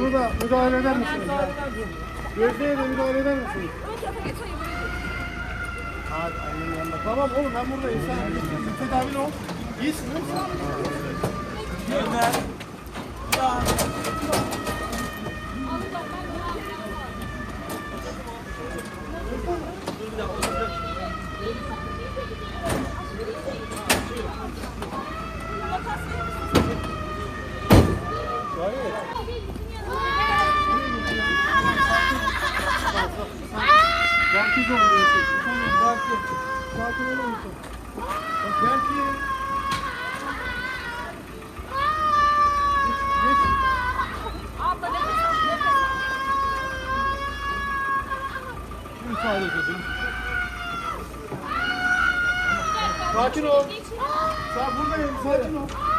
Bunu da müdahale eder misiniz? Gözlüğe de müdahale eder misiniz? Tamam oğlum ben buradayım. Sen bir tedavin ol. İyisin değil mi? Gönder. Ya. 8 oldu. Tamam Baki. Sakin olur musun? Bak Berki. Müsaade edin. Sakin ol. Sen buradayım. Sakin ol.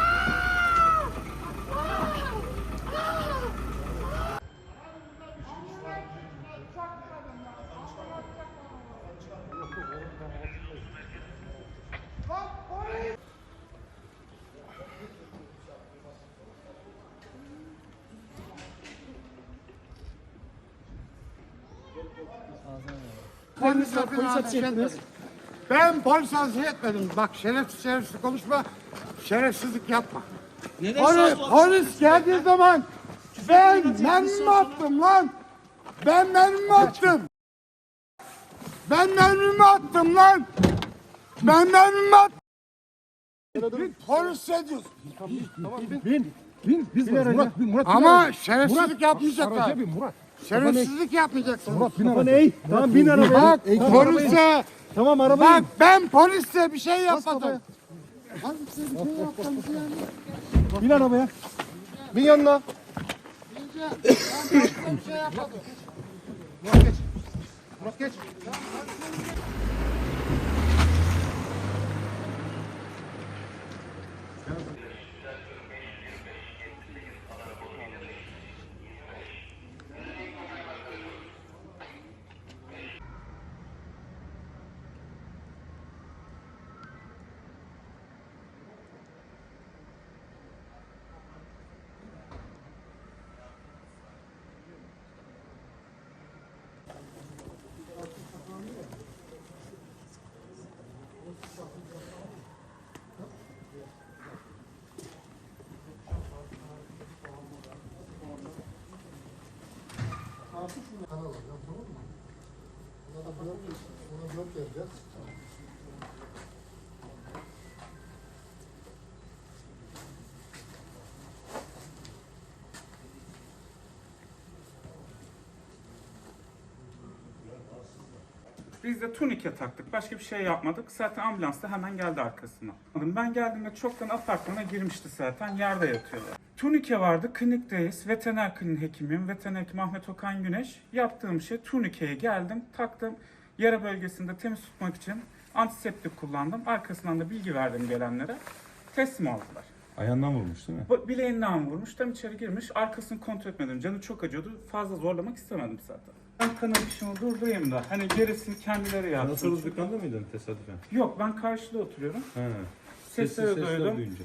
Polis polis ettiniz. Ben polis ateş etmedim. Bak şerefsiz şerefsiz konuşma. Şerefsizlik yapma. Polis, polis geldiği zaman ben mermi attım lan. Ben mermi attım. Ben mermi attım lan. Ben mermi attım. Polis ne diyorsun? Bin. Bin. Biz varız. Murat, bin, Murat, bin Ama şerefsizlik yapmayacaklar. Bin Murat. Şerefsizlik yapmayacaksın. Murat bin aracı. Tamam bin arabaya. Bak polise Tamam arabaya. Bak ben polise bir şey arabaya. yapmadım. Bak size bir şey yapmadım. Bin arabaya. Bin yanına. Ben polise bir şey yapmadım. Murat geç. Murat geç. Hafif bir kanal var, tamam mı? Ona da blok, ona blok vereceğiz. Biz de turnike taktık. Başka bir şey yapmadık. Zaten ambulans da hemen geldi arkasından. Ben geldiğimde çoktan apartmana girmişti zaten. Yerde yatıyorlar. Turnike vardı. Klinikteyiz. Veteriner kliniği hekimiyim. Veteriner hekim Ahmet Okan Güneş. Yaptığım şey turnikeye geldim. Taktım. Yara bölgesinde temiz tutmak için antiseptik kullandım. Arkasından da bilgi verdim gelenlere. Teslim oldular. Ayağından vurmuş değil mi? Bileğinden vurmuş. Tam içeri girmiş. Arkasını kontrol etmedim. Canı çok acıyordu. Fazla zorlamak istemedim zaten. Ben kanal durdurayım da hani gerisini kendileri yapsın. Nasıl dükkanda mıydın tesadüfen? Yok ben karşıda oturuyorum. He. Sesleri sesler duydum. duyunca.